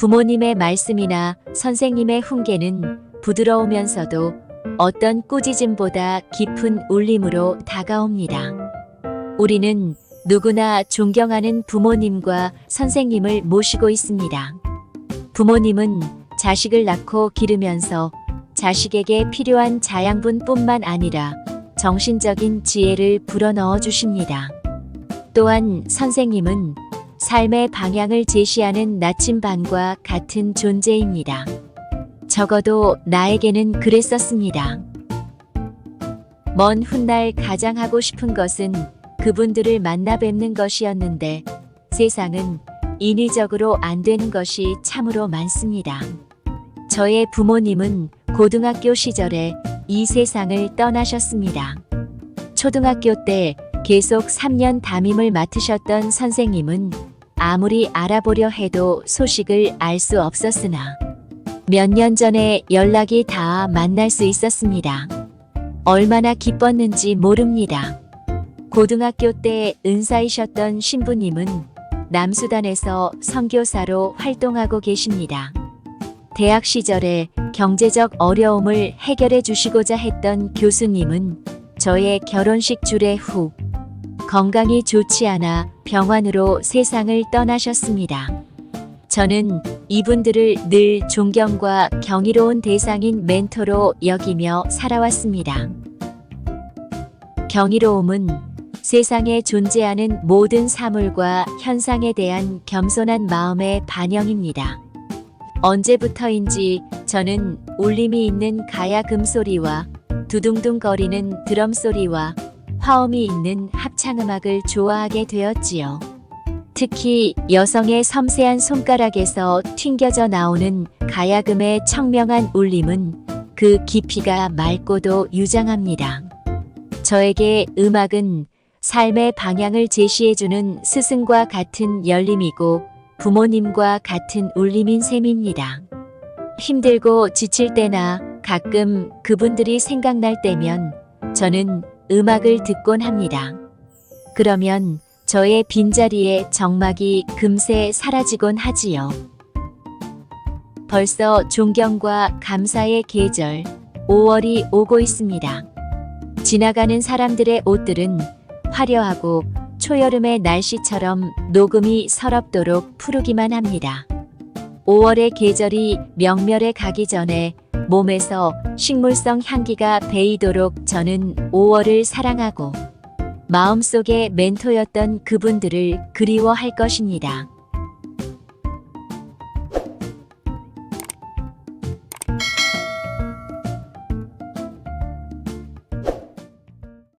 부모님의 말씀이나 선생님의 훈계는 부드러우면서도 어떤 꾸짖음보다 깊은 울림으로 다가옵니다. 우리는 누구나 존경하는 부모님과 선생님을 모시고 있습니다. 부모님은 자식을 낳고 기르면서 자식에게 필요한 자양분뿐만 아니라 정신적인 지혜를 불어넣어 주십니다. 또한 선생님은 삶의 방향을 제시하는 나침반과 같은 존재입니다. 적어도 나에게는 그랬었습니다. 먼 훗날 가장 하고 싶은 것은 그분들을 만나 뵙는 것이었는데 세상은 인위적으로 안 되는 것이 참으로 많습니다. 저의 부모님은 고등학교 시절에 이 세상을 떠나셨습니다. 초등학교 때 계속 3년 담임을 맡으셨던 선생님은 아무리 알아보려 해도 소식을 알 수 없었으나 몇 년 전에 연락이 닿아 만날 수 있었습니다. 얼마나 기뻤는지 모릅니다. 고등학교 때 은사이셨던 신부님은 남수단에서 선교사로 활동하고 계십니다. 대학 시절에 경제적 어려움을 해결해 주시고자 했던 교수님은 저의 결혼식 주례 후 건강이 좋지 않아 병원으로 세상을 떠나셨습니다. 저는 이분들을 늘 존경과 경이로운 대상인 멘토로 여기며 살아왔습니다. 경이로움은 세상에 존재하는 모든 사물과 현상에 대한 겸손한 마음의 반영입니다. 언제부터인지 저는 울림이 있는 가야 금소리와 두둥둥거리는 드럼 소리와 화음이 있는 합창음악을 좋아하게 되었지요. 특히 여성의 섬세한 손가락에서 튕겨져 나오는 가야금의 청명한 울림은 그 깊이가 맑고도 유장합니다. 저에게 음악은 삶의 방향을 제시해주는 스승과 같은 열림이고 부모님과 같은 울림인 셈입니다. 힘들고 지칠 때나 가끔 그분들이 생각날 때면 저는 음악을 듣곤 합니다. 그러면 저의 빈자리에 정막이 금세 사라지곤 하지요. 벌써 존경과 감사의 계절 5월이 오고 있습니다. 지나가는 사람들의 옷들은 화려하고 초여름의 날씨처럼 녹음이 서럽도록 푸르기만 합니다. 5월의 계절이 명멸에 가기 전에 몸에서 식물성 향기가 배이도록 저는 5월을 사랑하고 마음속에 멘토였던 그분들을 그리워할 것입니다.